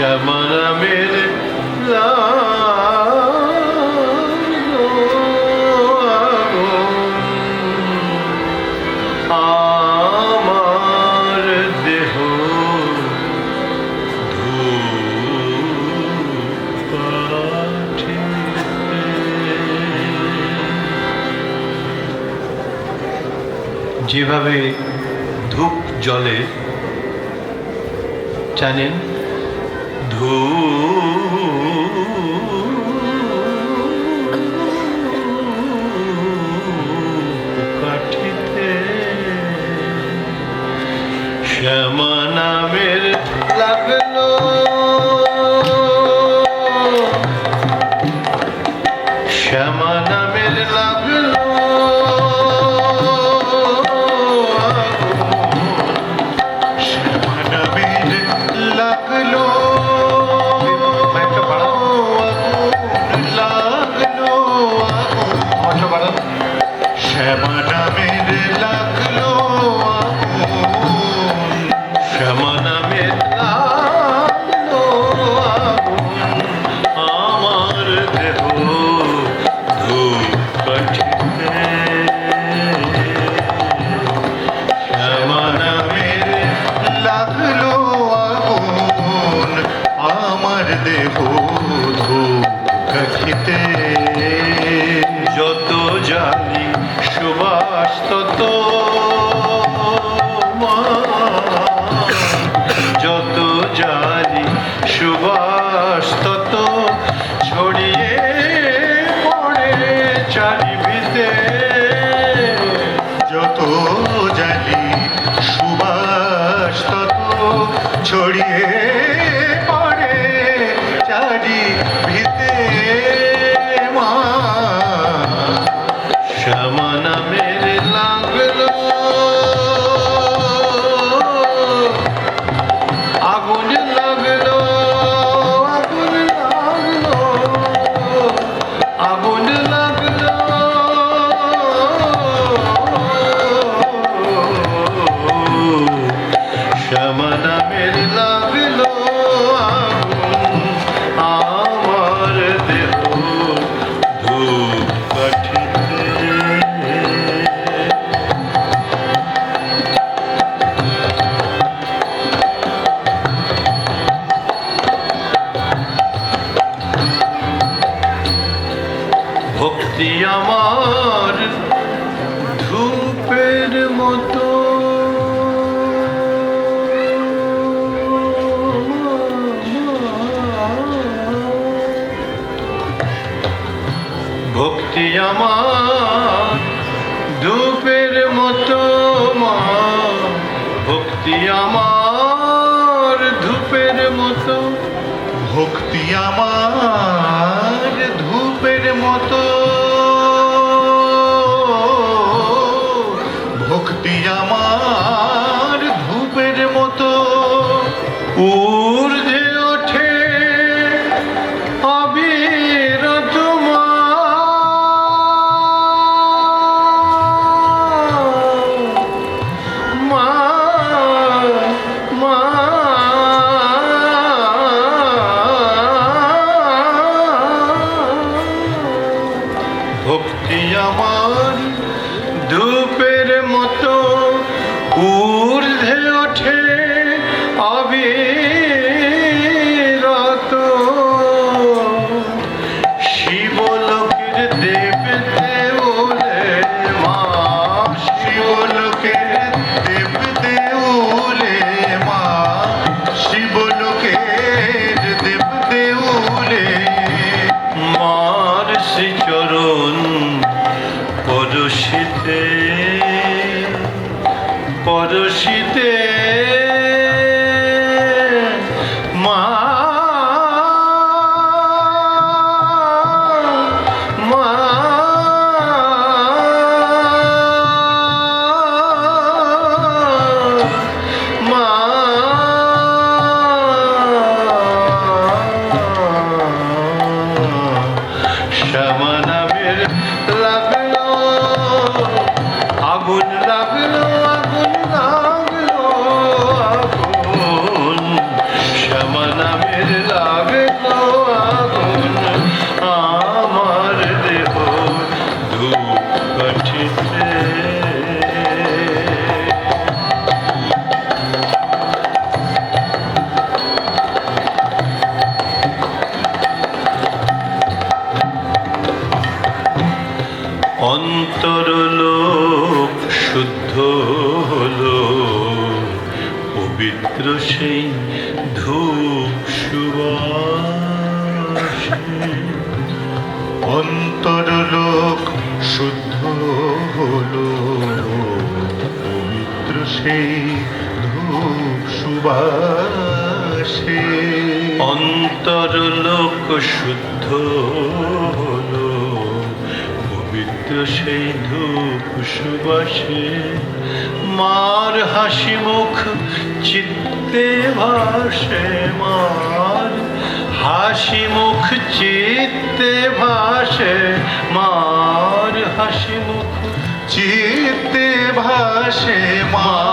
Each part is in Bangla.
শ্যামারামের আমার দেহ যেভাবে ধূপ জলে জানেন? মধু shot. আমার নামের লাগল আমার দেহ ধূপ কাঠিতে ভক্তি আমার ভক্তি আমার ধূপের মতো মা। ভক্তি আমার ধূপের মতো। ভক্তি আমার ধূপের মতো অন্তরলোক শুদ্ধ হলো পবিত্র সেই ধূপ সুবাসে। অন্তরলোক শুদ্ধ হলো পবিত্র সেই ধূপ সুবাসে। অন্তরলোক শুদ্ধ পবিত্র সেই ধূপ সুবাসে মার হাসি মুখ চিত্তে ভাসে মার। হাসি মুখ চিত্তে ভাসে মার। হাসি মুখ চিত্তে ভাসে মার।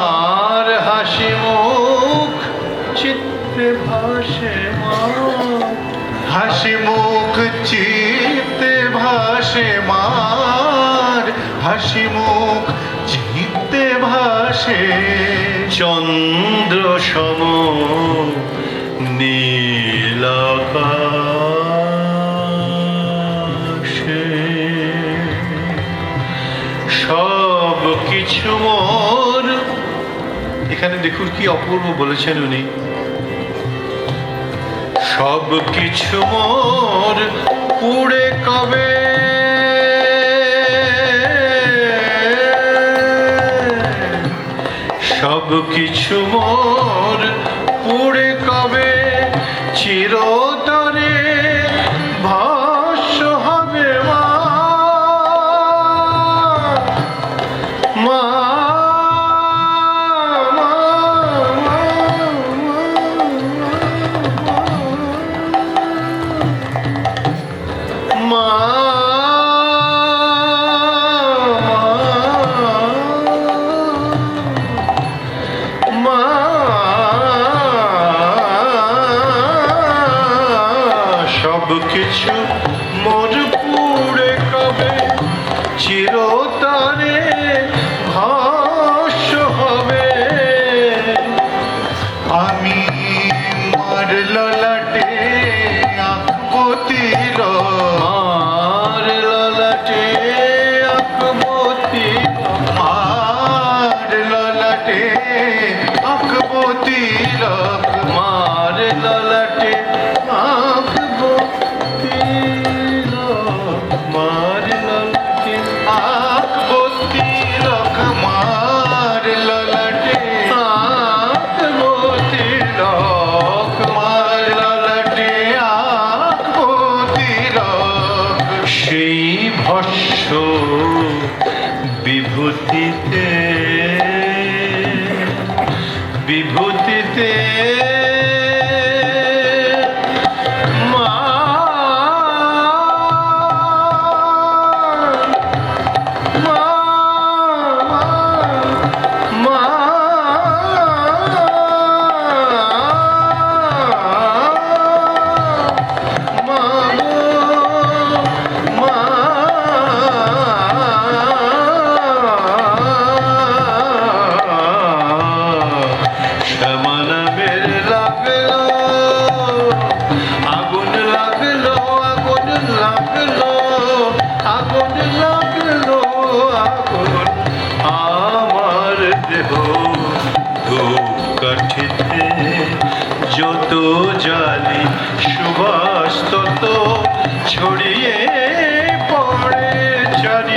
হাসি মুখ চিত্তে ভাসে চন্দ্র সম সব কিছু মোর। এখানে দেখুন কি অপূর্ব বলেছেন উনি। সব কিছু মোর। পুড়ে কবে কিছু মোর পুড়ে কবে চিরতরে মার ললাটে আঁকবো তীর। मार ললাটে সেই ভস্য বিভূতিতে যত জালি সুবাস তত ছড়িয়ে পড়ে চারিভিতে